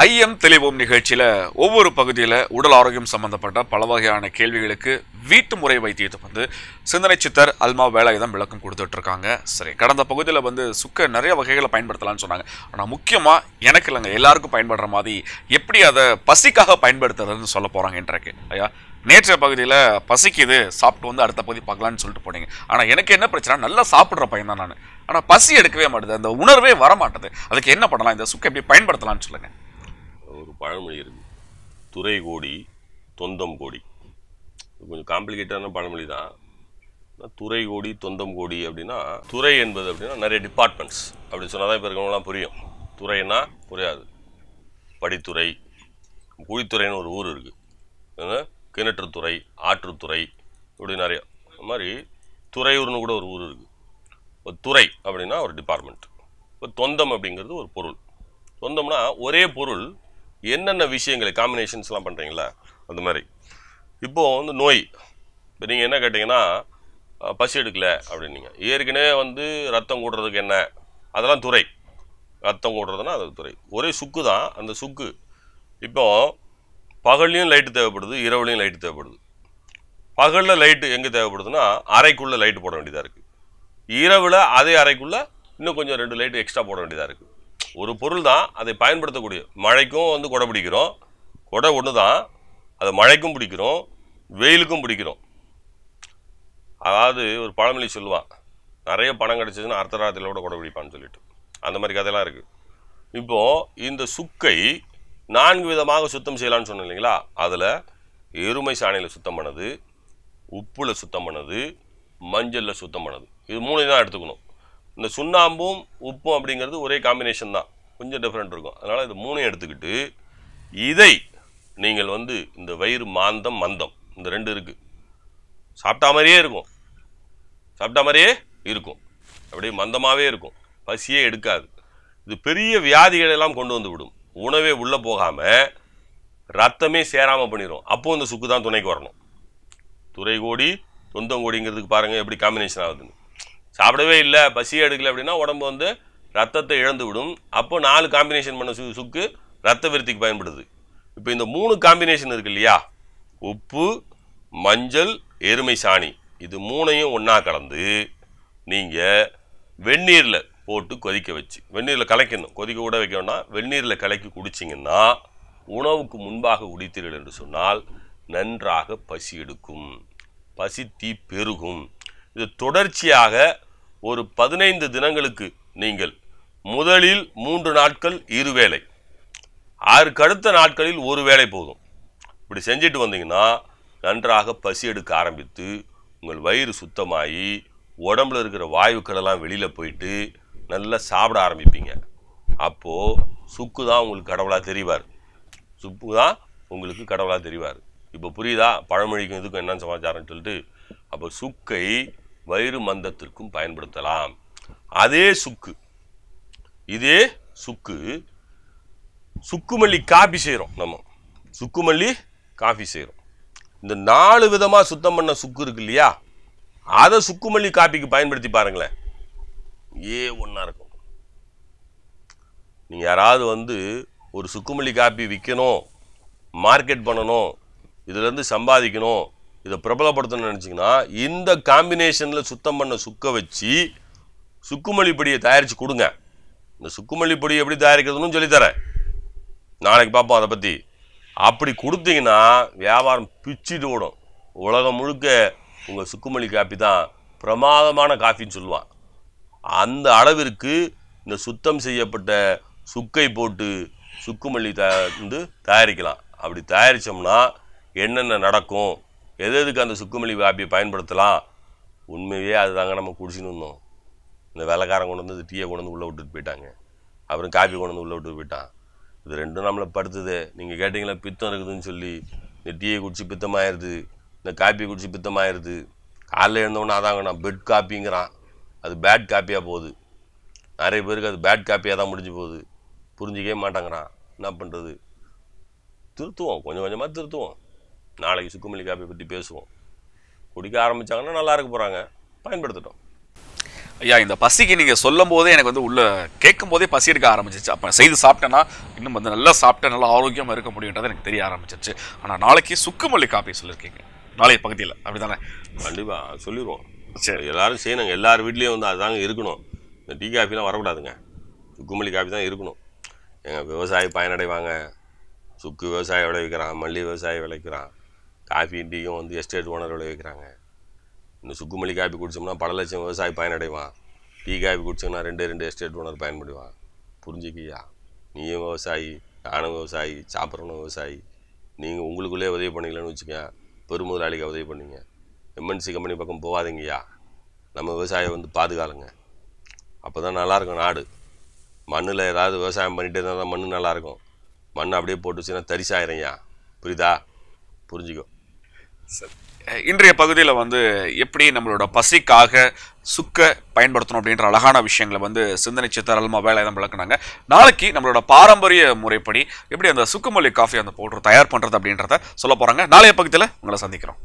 ஐயம் தெளிவோம் நிகழ்ச்சியில் ஒவ்வொரு பகுதியில் உடல் ஆரோக்கியம் சம்பந்தப்பட்ட பல வகையான கேள்விகளுக்கு வீட்டு முறை வைத்தியத்தை வந்து சிந்தனை சித்தர் அல்மா வேலாயுதம் விளக்கம் கொடுத்துட்டு இருக்காங்க சரி கடந்த பகுதியில் வந்து சுக்க நிறைய வகைகளை பயன்படுத்தலாம்னு சொன்னாங்க. ஆனால் முக்கியமாக எனக்கு இல்லைங்க எல்லாருக்கும் பயன்படுற மாதிரி எப்படி அதை பசிக்காக பயன்படுத்துறதுன்னு சொல்ல போகிறாங்க இன்றைக்கு. ஐயா நேற்றைய பகுதியில் பசிக்குது சாப்பிட்டு வந்து அடுத்த பகுதி பார்க்கலான்னு சொல்லிட்டு போனீங்க. ஆனால் எனக்கு என்ன பிரச்சனை நல்லா சாப்பிட்ற பையன் தான் நான். ஆனால் பசி எடுக்கவே மாட்டேது அந்த உணர்வே வர மாட்டுது அதுக்கு என்ன பண்ணலாம் இந்த சுக்கை எப்படி பயன்படுத்தலாம்னு சொல்லுங்கள் ஒரு பழமொழி இருக்குது துறை கோடி தொந்தம் கோடி. இது கொஞ்சம் காம்ப்ளிகேட்டான பழமொழி தான். துறை கோடி தொந்தம் கோடி அப்படின்னா துறை என்பது அப்படின்னா நிறைய டிபார்ட்மெண்ட்ஸ் அப்படி சொன்னால் தான் இப்போ இருக்கவங்களாம் புரியும். துறைன்னா புரியாது. படித்துறை குழித்துறைன்னு ஒரு ஊர் இருக்குது கிணற்றுத்துறை ஆற்றுத்துறை இப்படி நிறைய. அது மாதிரி துறையூர்னு கூட ஒரு ஊர் இருக்குது இப்போ துறை அப்படின்னா ஒரு டிபார்ட்மெண்ட் இப்போ தொந்தம் அப்படிங்கிறது ஒரு பொருள். சொந்தம்னா ஒரே பொருள் என்னென்ன விஷயங்களை காம்பினேஷன்ஸ்லாம் பண்ணுறீங்களா அந்த மாதிரி. இப்போது வந்து நோய். இப்போ நீங்கள் என்ன கேட்டிங்கன்னா பசி எடுக்கல அப்படின்னீங்க. ஏற்கனவே வந்து ரத்தம் கூடுறதுக்கு என்ன? அதெல்லாம் துறை. ரத்தம் கூடுறதுன்னா அது துறை. ஒரே சுக்கு தான். அந்த சுக்கு. இப்போ பகல்லையும் லைட்டு தேவைப்படுது இரவுலையும் லைட்டு தேவைப்படுது. பகலில் லைட்டு எங்கே தேவைப்படுதுன்னா அறைக்குள்ளே லைட்டு போட வேண்டியதாக இருக்குது இரவில் அதே அறைக்குள்ளே இன்னும் கொஞ்சம் ரெண்டு லைட்டு எக்ஸ்ட்ரா போட வேண்டியதாக இருக்குது ஒரு பொருள் தான் அதை பயன்படுத்தக்கூடிய மழைக்கும் வந்து கொடை பிடிக்கிறோம். கொடை ஒன்று தான் அதை மழைக்கும் பிடிக்கிறோம் வெயிலுக்கும் பிடிக்கிறோம். அதாவது ஒரு பழமொழி சொல்லுவான் நிறைய பணம் கிடச்சிதுன்னா அர்த்தராத்திரியில் கூட கொடை பிடிப்பான்னு சொல்லிட்டு. அந்த மாதிரி கதையெல்லாம் இருக்குது இப்போது இந்த சுக்கை நான்கு விதமாக சுத்தம் செய்யலாம்னு சொன்னேன் இல்லைங்களா? அதில் எருமை சாணியில் சுத்தம் பண்ணது உப்பில் சுத்தம் பண்ணது மஞ்சளில் சுத்தம் பண்ணது. இது மூணு தான் எடுத்துக்கணும். இந்த சுண்ணாம்பும் உப்பும் அப்படிங்கிறது ஒரே காம்பினேஷன் தான். கொஞ்சம் டிஃப்ரெண்ட் இருக்கும். அதனால் இது மூணையும் எடுத்துக்கிட்டு இதை நீங்கள் வந்து இந்த வயிறு மாந்தம் மந்தம் இந்த ரெண்டு இருக்குது சாப்பிட்டா மாதிரியே இருக்கும். சாப்பிட்டா மாதிரியே இருக்கும். அப்படியே மந்தமாகவே இருக்கும். பசியே எடுக்காது. இது பெரிய வியாதிகளெல்லாம் கொண்டு வந்து விடும். உணவே உள்ளே போகாமல் ரத்தமே சேராமல் பண்ணிடும் அப்போது இந்த சுக்கு தான் துணைக்கு வரணும். துறை கோடி தொந்தங்கோடிங்கிறதுக்கு பாருங்கள் எப்படி காம்பினேஷன் ஆகுதுன்னு. சாப்பிடவே இல்லை பசி எடுக்கல அப்படின்னா உடம்பு வந்து ரத்தத்தை இழந்து விடும். அப்போ நாலு காம்பினேஷன் பண்ண சு சுக்கு ரத்த விருத்திக்கு பயன்படுது. இப்போ இந்த மூணு காம்பினேஷன் இருக்கு இல்லையா? உப்பு மஞ்சள் எருமை சாணி. இது மூணையும் ஒன்றா கலந்து நீங்கள் வெந்நீரில் போட்டு கொதிக்க வச்சு வெந்நீரில் கலக்கணும். கொதிக்க கூட வைக்க வேண்டாம். வெந்நீரில் கலக்கி குடிச்சிங்கன்னா உணவுக்கு முன்பாக குடித்தீர்கள் என்று சொன்னால் நன்றாக பசி எடுக்கும். பசி தீ பெருகும். இது தொடர்ச்சியாக ஒரு பதினைந்து தினங்களுக்கு நீங்கள் முதலில் மூன்று நாட்கள் இருவேளை. அதற்கடுத்த நாட்களில் ஒரு வேளை போதும். இப்படி செஞ்சுட்டு வந்தீங்கன்னா நன்றாக பசி எடுக்க ஆரம்பித்து உங்கள் வயிறு சுத்தமாகி உடம்புல இருக்கிற வாயுக்களெல்லாம் வெளியில் போயிட்டு நல்லா சாப்பிட ஆரம்பிப்பீங்க. அப்போது சுக்கு தான் உங்களுக்கு கடவுளாக தெரிவார். சுப்பு தான் உங்களுக்கு கடவுளாக தெரிவார். இப்போ புரியுதா? பழமொழிக்கும் இதுக்கும் என்ன சமாச்சாரம்னு சொல்லிட்டு அப்போ சுக்கை வயிறு மந்தத்திற்கும் பயன்படுத்தலாம். அதே சுக்கு. இதே சுக்கு. சுக்குமல்லி காபி செய்கிறோம் நம்ம. சுக்குமல்லி காஃபி செய்கிறோம் இந்த நாலு விதமாக சுத்தம் பண்ண சுக்கு இருக்கு இல்லையா? அதை சுக்குமல்லி காப்பிக்கு பயன்படுத்தி பாருங்களேன். ஏ ஒன்றா இருக்கும். நீங்கள் யாராவது வந்து ஒரு சுக்குமல்லி காப்பி விற்கணும் மார்க்கெட் பண்ணணும் இதுலேருந்து சம்பாதிக்கணும் இதை பிரபலப்படுத்தணும்னு நினச்சிங்கன்னா இந்த காம்பினேஷனில் சுத்தம் பண்ண சுக்க வச்சு சுக்குமல்லி பொடியை தயாரித்து கொடுங்க. இந்த சுக்குமல்லி பொடி எப்படி தயாரிக்கிறதுன்னு சொல்லித்தரேன். நாளைக்கு பார்ப்போம் அதை பற்றி அப்படி கொடுத்தீங்கன்னா வியாபாரம் பிச்சுட்டு ஓடும். உலகம் முழுக்க உங்கள் சுக்குமல்லி காப்பி தான் பிரமாதமான காஃபின்னு சொல்லுவான். அந்த அளவிற்கு இந்த சுத்தம் செய்யப்பட்ட சுக்கை போட்டு சுக்குமல்லி த வந்து தயாரிக்கலாம். அப்படி தயாரித்தோம்னா என்னென்ன நடக்கும்? எது எதுக்கு அந்த சுக்குமல்லி காப்பியை பயன்படுத்தலாம்? உண்மையே அதுதாங்க நம்ம குடிச்சுன்னு இருந்தோம். இந்த வெள்ளைக்காரன் கொண்டு வந்து இந்த டீயை கொண்டு வந்து உள்ளே விட்டுட்டு போயிட்டாங்க. அப்புறம் காப்பி கொண்டு வந்து உள்ளே விட்டுட்டு போயிட்டான். இது ரெண்டும் நம்மளை படுத்துது. நீங்கள் கேட்டிங்களா பித்தம் இருக்குதுன்னு சொல்லி. இந்த டீயை குடிச்சு பித்தமாயிருது. இந்த காப்பி குடிச்சு பித்தமாயிருது. காலைல எழுந்தவொன்னே அதாங்க நான் பெட் காப்பிங்கிறான். அது பேட் காப்பியாக போகுது. நிறைய பேருக்கு அது பேட் காப்பியாக தான் முடிஞ்சு போகுது. புரிஞ்சிக்கவே மாட்டாங்கிறான். என்ன பண்ணுறது திருத்துவோம். கொஞ்சம் கொஞ்சமாக திருத்துவோம். நாளைக்கு சுக்குமல்லி காப்பியை பற்றி பேசுவோம். குடிக்க ஆரம்பித்தாங்கன்னா நல்லா இருக்க போகிறாங்க பயன்படுத்தட்டும். ஐயா இந்த பசிக்கு நீங்க சொல்லும் போதே எனக்கு வந்து உள்ள கேட்கும் போதே பசி எடுக்க ஆரம்பிச்சிச்சு. அப்ப செய்து சாப்பிட்டேன்னா இன்னும் வந்து நல்லா சாப்பிட்டு நல்லா ஆரோக்கியமா இருக்க முடியுன்றது எனக்கு தெரிய ஆரம்பிச்சிருச்சு ஆனா நாளைக்கு சுக்குமல்லி காப்பி சொல்லியிருக்கீங்க நாளைய பகுதியில். அப்படிதானே? கண்டிப்பா சொல்லிடுவோம் சரி. எல்லாரும் செய்யணுங்க. எல்லார் வீட்லேயும் வந்து அதுதாங்க இருக்கணும். இந்த டீ காஃபிலாம் வரக்கூடாதுங்க. சுக்குமல்லி காஃபி தான் இருக்கணும். எங்கள் விவசாயி பயனடைவாங்க. சுக்கு விவசாயி விளைவிக்கிறான் மல்லி விவசாயி விளைவிக்கிறான். காஃபி டீயும் வந்து எஸ்டேட் ஓனர் விளைவிக்கிறாங்க இன்னும் சுக்குமல்லி காஃபி குடித்தோம்னா பல லட்சம் விவசாயி பயனடைவான். டீ காஃபி குடிச்சோம்னா ரெண்டே ரெண்டு எஸ்டேட் ஓனர் பயன்படுவான். புரிஞ்சுக்கியா? நீயும் விவசாயி நானும் விவசாயி சாப்பிட்றவனும் விவசாயி. நீங்கள் உங்களுக்குள்ளே உதவி பண்ணிக்கலன்னு வச்சுக்கோங்க. பெருமுதலாளிக்கு உதவி பண்ணீங்க. எம்என்சி கம்பெனி பக்கம் போகாதீங்கய்யா. நம்ம விவசாயம் வந்து பாதுகாலுங்க அப்போ தான் நல்லாயிருக்கும் நாடு. மண்ணில் ஏதாவது விவசாயம் பண்ணிகிட்டே இருந்தால் தான் மண் நல்லாயிருக்கும். மண் அப்படியே போட்டு வச்சுன்னா தரிசாயிரையா புரியுதா? புரிஞ்சுக்கோ. இன்றைய பகுதியில் வந்து எப்படி நம்மளோட பசிக்காக சுக்க பயன்படுத்தணும் அப்படின்ற அழகான விஷயங்களை வந்து சிந்தனை சித்தரல்மா வேலை தான் விளக்குனாங்க. நாளைக்கு நம்மளோட பாரம்பரிய முறைப்படி எப்படி அந்த சுக்குமல்லி காஃபி அந்த பவுடர் தயார் பண்ணுறது அப்படின்றத சொல்ல போகிறாங்க நாளைய பகுதியில் உங்களை சந்திக்கிறோம்.